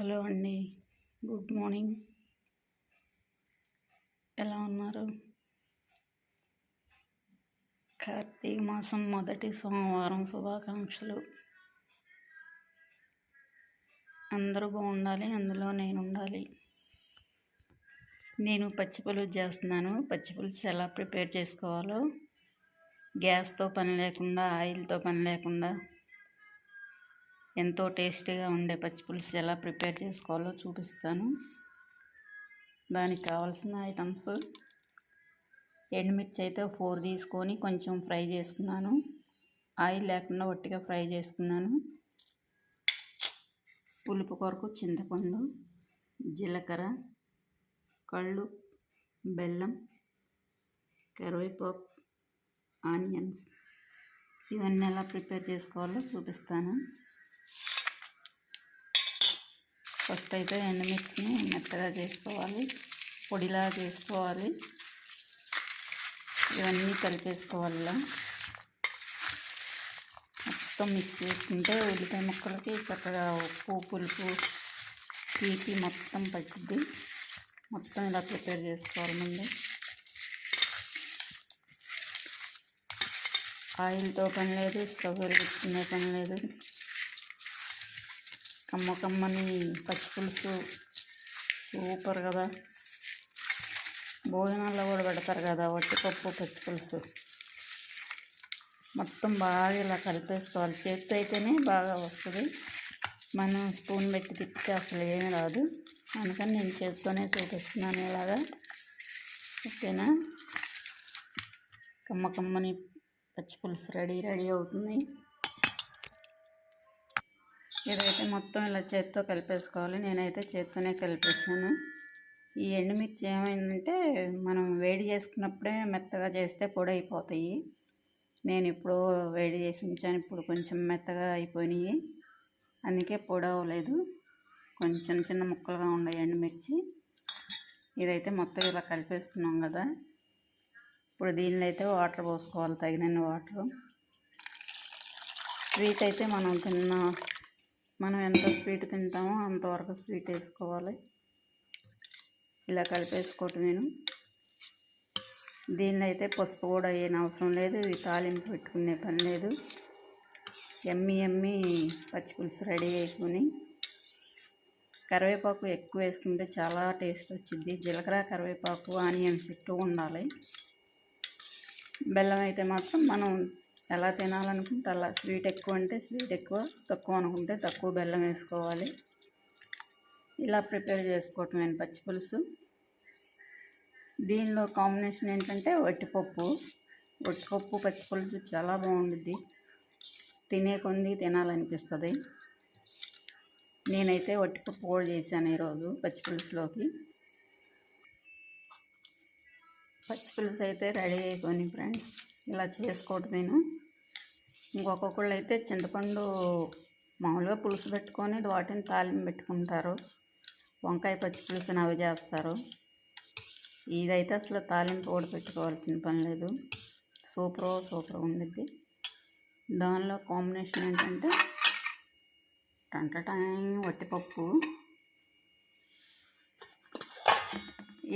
Hello అండి. Good morning. ఎలా ఉన్నారు? కార్తీక మాసం మొదటి సోమవారం శుభాకాంక్షలు. అందరూ బాగుండాలి అందులో నేను ఉండాలి నేను పచ్చిపులుసు చేస్తున్నాను పచ్చిపులుసు ఎలా ప్రిపేర్ చేసుకోవాలో. గ్యాస్తో పని లేకుండా ఆయిల్తో పని లేకుండా ఎంతో టేస్టీగా ఉండే పచ్చిపులుసు ఎలా ప్రిపేర్ చేసుకోవాలో చూపిస్తాను. దానికి కావాల్సిన ఐటమ్స్ ఎండుమిర్చి అయితే ఫోర్ తీసుకొని కొంచెం ఫ్రై చేసుకున్నాను. ఆయిల్ లేకుండా ఒట్టిగా ఫ్రై చేసుకున్నాను. పులుపు కొరకు చింతపండు జీలకర్ర కళ్ళు బెల్లం కరివేపాకు ఆనియన్స్ ఇవన్నీ ఎలా ప్రిపేర్ చేసుకోవాలో చూపిస్తాను. ఫస్ట్ అయితే ఎండుమిర్చిని మెత్తగా చేసుకోవాలి పొడిలా చేసుకోవాలి. ఇవన్నీ కలిపేసుకోవాలి. మొత్తం మిక్స్ చేసుకుంటే ఉల్లిపాయ ముక్కలకి చక్కగా ఉప్పు పులుపు తీపి మొత్తం పట్టుద్ది. మొత్తం ఇలా ప్రిపేర్ చేసుకోవాలి ముందు. ఆయిల్తో పని లేదు స్టవ్ వెలిగించుకునే పని లేదు. కమ్మ కమ్మని పచ్చి పులుసు సూపర్ కదా. భోజనాల్లో కూడా పెడతారు కదా వట్టిపప్పు పచ్చి పులుసు. మొత్తం బాగా ఇలా కలిపేసుకోవాలి. చేతితో అయితేనే బాగా వస్తుంది. మనం స్పూన్ పెట్టి తిప్పితే అసలు ఏమీ రాదు. అందుకని నేను చేతితోనే చూపిస్తున్నాను ఇలాగా. ఓకేనా? కమ్మ కమ్మని పచ్చి పులుసు రెడీ రెడీ అవుతుంది. ఇదైతే మొత్తం ఇలా చేత్తో కలిపేసుకోవాలి. నేనైతే చేత్తోనే కలిపేసాను ఈ ఎండుమిర్చి ఏమైందంటే మనం వేడి చేసుకున్నప్పుడే మెత్తగా చేస్తే పొడి అయిపోతాయి నేను ఇప్పుడు వేడి చేసి ఉంచాను. ఇప్పుడు కొంచెం మెత్తగా అయిపోయినాయి. అందుకే పొడి అవ్వలేదు కొంచెం చిన్న ముక్కలుగా ఉన్నాయి ఎండుమిర్చి. ఇదైతే మొత్తం ఇలా కలిపేసుకున్నాం కదా. ఇప్పుడు దీనిలో అయితే వాటర్ పోసుకోవాలి తగినన్ని వాటర్. స్వీట్ అయితే మనం తిన్న మనం ఎంత స్వీట్ తింటామో అంతవరకు స్వీట్ వేసుకోవాలి. ఇలా కలిపేసుకోవటం నేను. దీనిలో అయితే పసుపు కూడా వేయని అవసరం లేదు. ఇవి తాలింపు పెట్టుకునే పని లేదు. ఎమ్మి ఎమ్మి పచ్చిపులుసు రెడీ అయిపోయి కరివేపాకు ఎక్కువ వేసుకుంటే చాలా టేస్ట్ వచ్చింది జీలకర్ర కరివేపాకు ఆనియన్స్ ఎక్కువ ఉండాలి. బెల్లం అయితే మాత్రం మనం ఎలా తినాలనుకుంటే అలా. స్వీట్ ఎక్కువ అంటే స్వీట్ ఎక్కువ తక్కువ అనుకుంటే తక్కువ బెల్లం వేసుకోవాలి. ఇలా ప్రిపేర్ చేసుకోవటం పచ్చి పులుసు. దీనిలో కాంబినేషన్ ఏంటంటే వట్టిపప్పు. వట్టిపప్పు పచ్చి పులుసు చాలా బాగుంటుంది తినే కొంది తినాలనిపిస్తుంది. నేనైతే వట్టిపప్పు కూడా చేశాను ఈరోజు పచ్చి పులుసులోకి. పచ్చి పులుసు అయితే రెడీ అయిపోయింది ఫ్రెండ్స్. ఇలా చేసుకోవటం నేను. ఇంకొకళ్ళు అయితే చింతపండు మామూలుగా పులుసు పెట్టుకొని వాటిని తాలింపు పెట్టుకుంటారు. వంకాయ పచ్చి పులుసుని అవి చేస్తారు. ఇదైతే అసలు తాలింపు కూడా పెట్టుకోవాల్సిన పని లేదు. సూపర్ సూపర్ ఉండిద్ది. దానిలో కాంబినేషన్ ఏంటంటే టంట టైం వట్టిపప్పు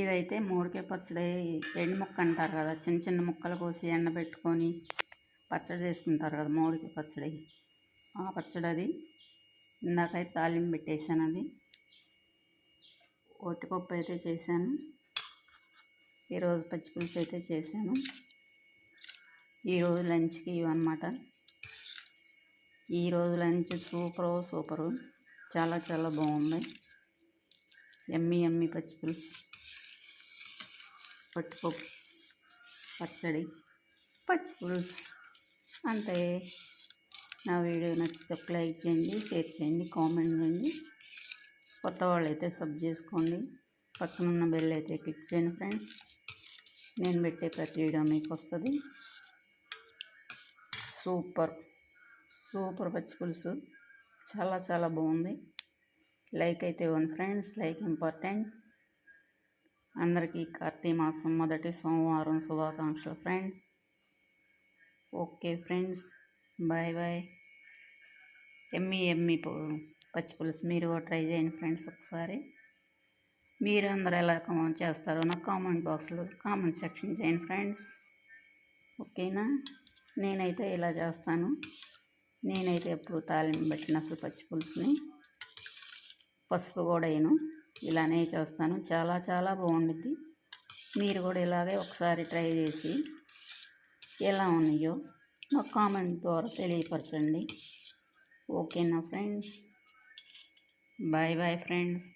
ఇదైతే మూడికే పచ్చడి ఎండు ముక్క అంటారు కదా చిన్న చిన్న ముక్కలు కోసి ఎండబెట్టుకొని పచ్చడి చేసుకుంటారు కదా మూడికే పచ్చడి. ఆ పచ్చడి అది. ఇందాకైతే తాలింపు పెట్టేశాను అది. ఒట్టిపప్పు అయితే చేశాను. ఈరోజు పచ్చిపులుసు అయితే చేశాను. ఈరోజు లంచ్కి ఇవన్నమాట ఈరోజు లంచ్ సూపరు సూపరు. చాలా చాలా బాగుంది. ఎమ్మి ఎమ్మి పచ్చిపులుసు పట్టుపప్పు పచ్చడి పచ్చిపులుసు అంతే. నా వీడియో నచ్చితే ఒక లైక్ చేయండి షేర్ చేయండి కామెంట్ చేయండి. కొత్త వాళ్ళు అయితే సబ్ చేసుకోండి. పక్కన ఉన్న బెల్ అయితే క్లిక్ చేయండి ఫ్రెండ్స్ నేను పెట్టే ప్రతి వీడియో మీకు వస్తుంది. సూపర్. సూపర్ పచ్చి పులుసు. చాలా చాలా బాగుంది. లైక్ అయితే ఇవ్వండి ఫ్రెండ్స్ లైక్ ఇంపార్టెంట్. అందరికీ కార్తీక మాసం మొదటి సోమవారం శుభాకాంక్షలు friends. Okay friends bye bye. ఎమ్మి ఎమ్మి పచ్చి పులుసు మీరు కూడా ట్రై చేయండి ఫ్రెండ్స్ ఒకసారి. మీరు అందరు ఎలా కామెంట్ చేస్తారో నాకు కామెంట్ బాక్స్లో కామెంట్ సెక్షన్ చేయండి ఫ్రెండ్స్. ఓకేనా? నేనైతే ఇలా చేస్తాను. నేనైతే ఎప్పుడు తాలింపు పెట్టిన అసలు పచ్చి పులుసుని. పసుపు కూడా వేయను. ఇలానే చేస్తాను. చాలా చాలా బాగుండిద్ది. మీరు కూడా ఇలాగే ఒకసారి ట్రై చేసి ఎలా ఉన్నాయో మాకు కామెంట్ ద్వారా తెలియపరచండి. ఓకేనా ఫ్రెండ్స్? Bye bye friends.